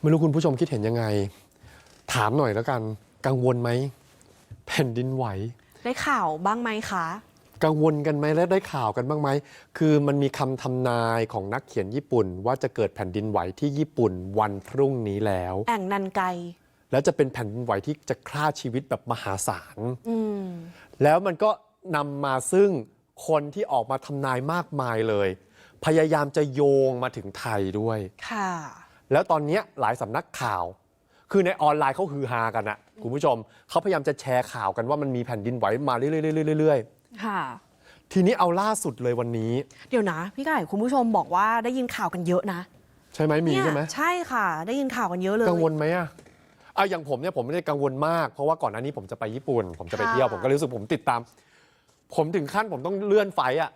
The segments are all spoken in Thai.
ไม่รู้คุณผู้ชมคิดเห็นยังไง ถามหน่อยแล้วกัน กังวลไหมแผ่นดินไหว ได้ข่าวบ้างไหมคะ กังวลกันไหมและได้ข่าวกันบ้างไหม คือมันมีคำทำนายของนักเขียนญี่ปุ่น ว่าจะเกิดแผ่นดินไหวที่ญี่ปุ่นวันพรุ่งนี้แล้ว แอ่งนันไก แล้วจะเป็นแผ่นดินไหวที่จะฆ่าชีวิตแบบมหาศาล อืม แล้วมันก็นำมาซึ่งคนที่ออกมาทำนายมากมายเลย พยายามจะโยงมาถึงไทยด้วย ค่ะ แล้วตอนเนี้ยหลายสำนักข่าว คือในออนไลน์เขาฮือฮากันอะคุณผู้ชมเขาพยายามจะแชร์ข่าวกันว่ามันมีแผ่นดินไหวมาเรื่อยๆเรื่อยค่ะๆทีนี้เอาล่าสุดเลยวันนี้ เดี๋ยวนะ พี่ไก่คุณผู้ชมบอกว่าได้ยินข่าวกันเยอะนะ ใช่ไหมมีเนี่ยใช่ไหมใช่ค่ะ ได้ยินข่าวกันเยอะเลย กังวลไหมอะเอาอย่างผมเนี่ยผมไม่ได้กังวลมาก เพราะว่าก่อนหน้านี้ผมจะไปญี่ปุ่น ผมจะไปค่ะเที่ยวผมก็รู้สึกผมติดตาม ผมถึงขั้นผมต้องเลื่อนไฟล์อะ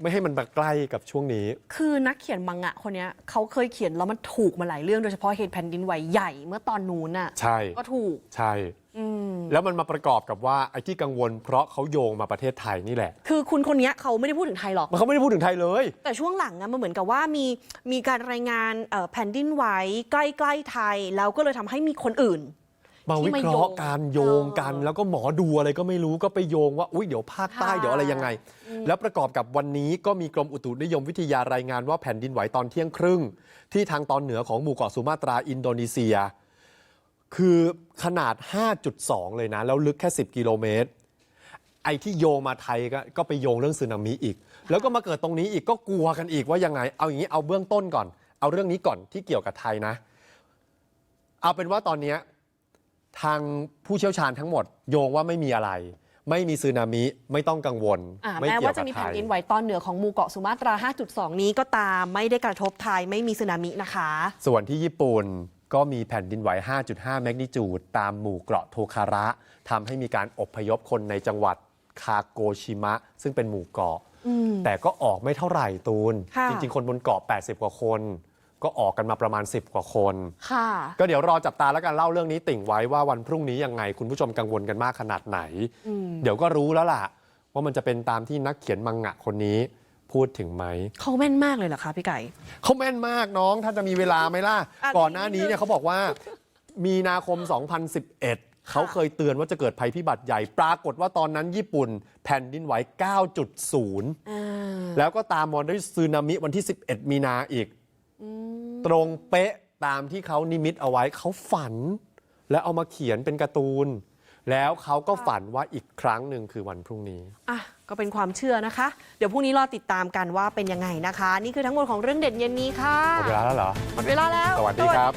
ไม่ให้มันมาใกล้กับช่วงนี้ คือนักเขียนมังงะคนเนี้ยเขาเคยเขียนแล้วมันถูกมาหลายเรื่องโดยเฉพาะเหตุแผ่นดินไหวใหญ่เมื่อตอนนู้นน่ะ ใช่ ก็ถูก ใช่ อืม แล้วมันมาประกอบกับว่าไอ้ที่กังวล เพราะเขาโยงมาประเทศไทยนี่แหละคือคุณคนเนี้ยเขาไม่ได้พูดถึงไทยหรอก มันเขาไม่ได้พูดถึงไทยเลย แต่ช่วงหลังอะมันเหมือนกับว่ามีมีการรายงานเอ่อแผ่นดินไหวใกล้ๆไทย แล้วก็เลยทำให้มีคนอื่น มาที่วิมาเคราะห์โยงการโยงกันเออแล้วก็หมอดูอะไรก็ไม่รู้ก็ไปโยงว่า อุ้ยเดี๋ยวภาคใต้ค่ะ เดี๋ยวอะไรยังไง แล้วประกอบกับวันนี้ก็มีกรมอุตุนิยมวิทยารายงานว่าแผ่นดินไหวตอนเที่ยงครึ่ง ที่ทางตอนเหนือของหมู่เกาะสุมาตราอินโดนีเซีย คือขนาด 5.2 เลยนะ แล้วลึกแค่ 10 กิโลเมตร ไอ้ที่โยงมาไทยก็ก็ไปโยงเรื่องสึนามิอีก แล้วก็มาเกิดตรงนี้อีกก็กลัวกันอีกว่ายังไง เอาอย่างนี้เอาเบื้องต้นก่อน เอาเรื่องนี้ก่อนที่เกี่ยวกับไทยนะ เอาเป็นว่าตอนเนี้ยทางผู้เชี่ยวชาญทั้งหมดโยงว่าไม่มีอะไร ไม่มีสึนามิไม่ต้องกังวลอ่าไม่แม้เกี่ยว่าวกัจะบมีไทแผ่นยดินไหวตอนเหนือของหมู่เกาะสุมาตรา 5.2 นี้ก็ตามไม่ได้กระทบไทยไม่มีสึนามินะคะ ส่วนที่ญี่ปุ่นก็มีแผ่นดินไหว 5.5 แมกนิจูด ตามหมู่เกาะโทคาระทำให้มีการอพยพคนในจังหวัดคาโกชิมะ ซึ่งเป็นหมู่เกาะอืมแต่ก็ออกไม่เท่าไหร่ตูน ค่ะ จริง ๆ คนบนเกาะ 80 กว่าคน ก็ออกกันมาประมาณ 10 กว่าคน ค่ะ ก็เดี๋ยวรอจับตาแล้วกันเล่าเรื่องนี้ติ่งไว้ว่าวันพรุ่งนี้ยังไงคุณผู้ชมกังวลกันมากขนาดไหน อืมเดี๋ยวก็รู้แล้วล่ะ ว่ามันจะเป็นตามที่นักเขียนมังงะคนนี้พูดถึงไหม เขาแม่นมากเลยเหรอคะพี่ไก่ เขาแม่นมากน้องท่านจะมีเวลาไหมล่ะ อะก่อนหน้านี้นิดนึงเนี่ยเขาบอกว่า มีนาคม 2011 เขาเคยเตือนว่าจะเกิดภัยพิบัติใหญ่ ปรากฏว่าตอนนั้นญี่ปุ่นแผ่นดินไหว 9.0 อ่า แล้วก็ตามมาด้วยซึนามิวันที่ 11 มีนาอีกอืม ตรงเป๊ะตามที่เขานิมิตเอาไว้เขาฝัน แล้วเอามาเขียนเป็นการ์ตูน แล้วเขาก็ฝันว่าอีกครั้งหนึ่งคือวันพรุ่งนี้ อะก็เป็นความเชื่อนะคะ เดี๋ยวพรุ่งนี้รอติดตามกันว่าเป็นยังไงนะคะ นี่คือทั้งหมดของเรื่องเด่นเย็นนี้ค่ะหมดเวลาแล้วเหรอ หมดเวลาแล้ว สวัสดีครับ